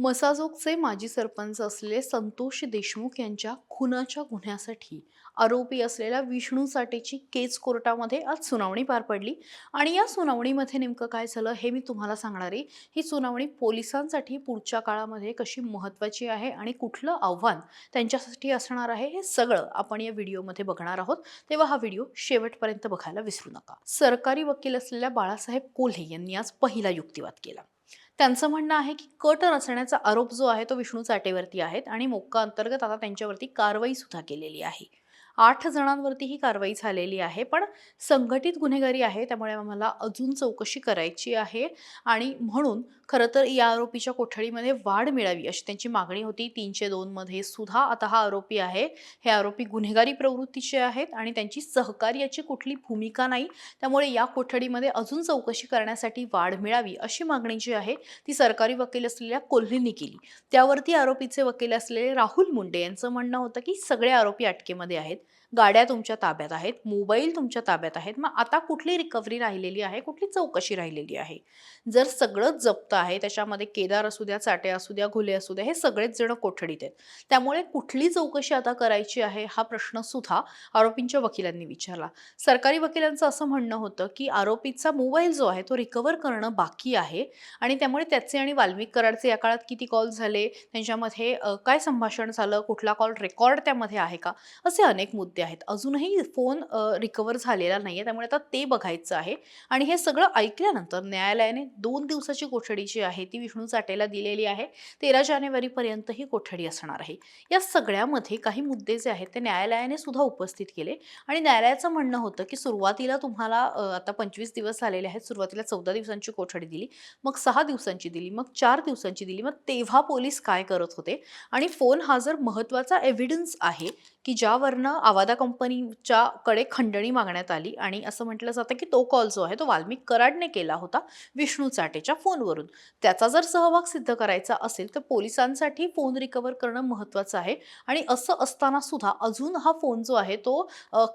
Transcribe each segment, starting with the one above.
मसाजोगचे माजी सरपंच असलेले संतोष देशमुख यांच्या खुनाच्या गुन्ह्यासाठी आरोपी असलेल्या विष्णू साठेची केस कोर्टामध्ये आज सुनावणी पार पडली. आणि या सुनावणीमध्ये नेमकं काय झालं हे मी तुम्हाला सांगणार आहे. ही सुनावणी पोलिसांसाठी पुढच्या काळामध्ये कशी महत्त्वाची आहे आणि कुठलं आव्हान त्यांच्यासाठी असणार आहे हे सगळं आपण या व्हिडिओमध्ये बघणार आहोत. तेव्हा हा व्हिडिओ शेवटपर्यंत बघायला विसरू नका. सरकारी वकील असलेल्या बाळासाहेब कोल्हे यांनी आज पहिला युक्तिवाद केला. त्यांचं म्हणणं आहे की कट रचण्याचा आरोप जो आहे तो विष्णू चाटेवरती आहेत आणि मोक्का अंतर्गत आता त्यांच्यावरती कारवाई सुद्धा केलेली आहे. आठ जणांवरती ही कारवाई झालेली आहे पण संघटित गुन्हेगारी आहे त्यामुळे आम्हाला अजून चौकशी करायची आहे. आणि म्हणून खरं तर या आरोपीच्या कोठडीमध्ये वाढ मिळावी अशी त्यांची मागणी होती. तीनशे दोनमध्ये सुद्धा आता हा आरोपी आहे. हे आरोपी गुन्हेगारी प्रवृत्तीचे आहेत आणि त्यांची सहकार्याची कुठली भूमिका नाही त्यामुळे या कोठडीमध्ये अजून चौकशी करण्यासाठी वाढ मिळावी अशी मागणी जी आहे ती सरकारी वकील असलेल्या कोल्हेंनी केली. त्यावरती आरोपीचे वकील असलेले राहुल मुंडे यांचं म्हणणं होतं की सगळे आरोपी अटकेमध्ये आहेत. गाड्या तुमच्या ताब्यात आहेत मोबाईल तुमच्या ताब्यात आहेत. मग आता कुठली रिकव्हरी राहिलेली आहे? कुठली चौकशी राहिलेली आहे? जर सगळंच जप्त आहे त्याच्यामध्ये केदार असू द्या चाटे असू द्या घुले असू द्या हे सगळेच जण कोठडीत आहेत. त्यामुळे कुठली चौकशी आता करायची आहे हा प्रश्न सुद्धा आरोपींच्या वकिलांनी विचारला. सरकारी वकिलांचं असं म्हणणं होतं की आरोपीचा मोबाईल जो आहे तो रिकवर करणं बाकी आहे आणि त्यामुळे त्याचे आणि वाल्मिक कराडचे या काळात किती कॉल झाले? त्यांच्यामध्ये काय संभाषण झालं? कुठला कॉल रेकॉर्ड त्यामध्ये आहे का? असे अनेक मुद्दे आहेत. अजूनही फोन रिकवर झालेला नाही आहे त्यामुळे आता ते बघायचं आहे. आणि हे सगळं ऐकल्यानंतर न्यायालयाने दोन दिवसाची कोठडी जी आहे ती विष्णू चाटेला दिलेली आहे. तेरा जानेवारीपर्यंत ही कोठडी असणार आहे. या सगळ्यामध्ये काही मुद्दे जे आहेत ते न्यायालयाने सुद्धा उपस्थित केले. आणि न्यायालयाचं म्हणणं होतं की सुरुवातीला तुम्हाला आता पंचवीस दिवस झालेले आहेत. सुरुवातीला चौदा दिवसांची कोठडी दिली. मग सहा दिवसांची दिली. मग चार दिवसांची दिली. मग तेव्हा पोलीस काय करत होते? आणि फोन हा जर महत्त्वाचा एव्हिडन्स आहे की ज्यावरनं आवादा कंपनीच्या कडे खंडणी मागण्यात आली आणि असं म्हटलं जातं की तो कॉल जो आहे तो वाल्मिक कराडने केला होता विष्णू चाटेच्या फोनवरून. त्याचा जर सहभाग सिद्ध करायचा असेल तर पोलिसांसाठी फोन रिकवर करणं महत्त्वाचं आहे आणि असं असताना सुद्धा अजून हा फोन जो आहे तो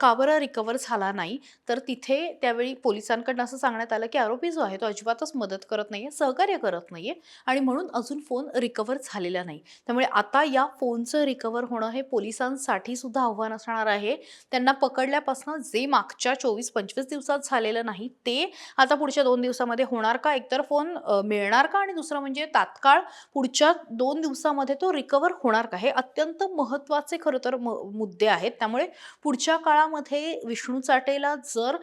काबरा का रिकवर झाला नाही. तर तिथे त्यावेळी पोलिसांकडनं असं सांगण्यात आलं की आरोपी जो आहे तो अजिबातच मदत करत नाही आहे सहकार्य करत नाही आहे आणि म्हणून अजून फोन रिकवर झालेला नाही. त्यामुळे आता या फोनचं रिकवर होणं हे पोलिसांसाठी सुद्धा आव्हान असणार आहे. त्यांना पकडल्यापासून जे मागच्या चोवीस पंचवीस दिवसात झालेलं नाही ते आता पुढच्या दोन दिवसामध्ये होणार का? एकतर फोन मिळणार का? आणि दुसरं म्हणजे तात्काळ पुढच्या दोन दिवसामध्ये तो रिकवर होणार का? हे अत्यंत महत्त्वाचे खरं तर म- मुद्दे आहेत. त्यामुळे पुढच्या काळामध्ये विष्णू चाटेला जर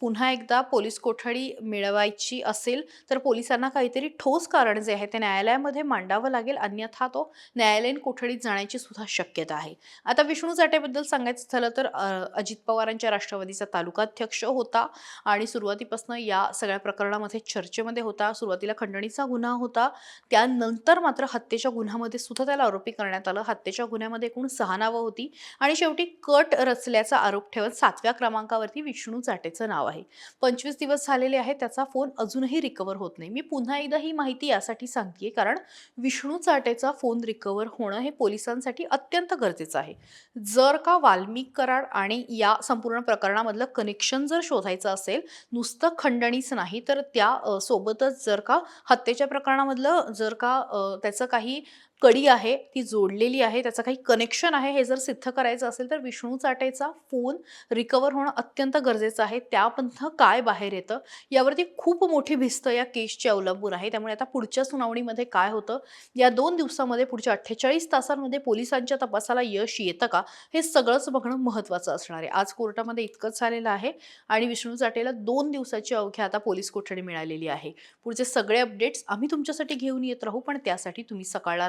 पुन्हा एकदा पोलीस कोठडी मिळवायची असेल तर पोलिसांना काहीतरी ठोस कारण जे आहे ते न्यायालयामध्ये मांडावं लागेल. अन्यथा तो न्यायालयीन कोठडीत जाण्याची सुद्धा शक्यता आहे. आता विष्णू चाटेबद्दल सांगायचं झालं तर अजित पवारांच्या राष्ट्रवादीचा तालुकाध्यक्ष होता आणि सुरुवातीपासून या सगळ्या प्रकरणामध्ये चर्चेमध्ये होता. सुरुवातीला खंडणीचा गुन्हा होता. त्यानंतर मात्र हत्येच्या गुन्ह्यामध्ये सुद्धा त्याला आरोपी करण्यात आलं. हत्येच्या गुन्ह्यामध्ये एकूण सहा नावं होती आणि शेवटी कट रचल्याचा आरोप ठेवत सातव्या क्रमांकावरती विष्णू चाटेचं नाव आहे. पंचवीस दिवस झालेले आहे त्याचा फोन अजूनही रिकवर होत नाही. मी पुन्हा एकदा ही माहिती यासाठी सांगते कारण विष्णू चाटेचा फोन रिकवर होणं हे पोलिसांसाठी अत्यंत गरजेचं आहे. जर का वाल्मिक कराड आणि या संपूर्ण प्रकरणामधलं कनेक्शन जर शोधायचं असेल नुसतं खंडणीच नाही तर त्या सोबतच जर का हत्येच्या प्रकरणामधलं जर का त्याचं काही कडी आहे ती जोडलेली आहे त्याचं काही कनेक्शन आहे हे जर सिद्ध करायचं असेल तर विष्णू चाटेचा फोन रिकवर होणं अत्यंत गरजेचं आहे. त्यापंथ काय बाहेर येतं? यावरती खूप मोठी भिस्त या केसची अवलंबून आहे. त्यामुळे आता पुढच्या सुनावणीमध्ये काय होतं? या दोन दिवसामध्ये पुढच्या अठ्ठेचाळीस तासांमध्ये पोलिसांच्या तपासाला यश येतं का? हे सगळंच बघणं महत्त्वाचं असणार आहे. आज कोर्टामध्ये इतकंच झालेलं आहे आणि विष्णू चाटेला दोन दिवसाची अवघ्या आता पोलीस कोठडी मिळालेली आहे. पुढचे सगळे अपडेट्स आम्ही तुमच्यासाठी घेऊन येत राहू पण त्यासाठी तुम्ही सकाळला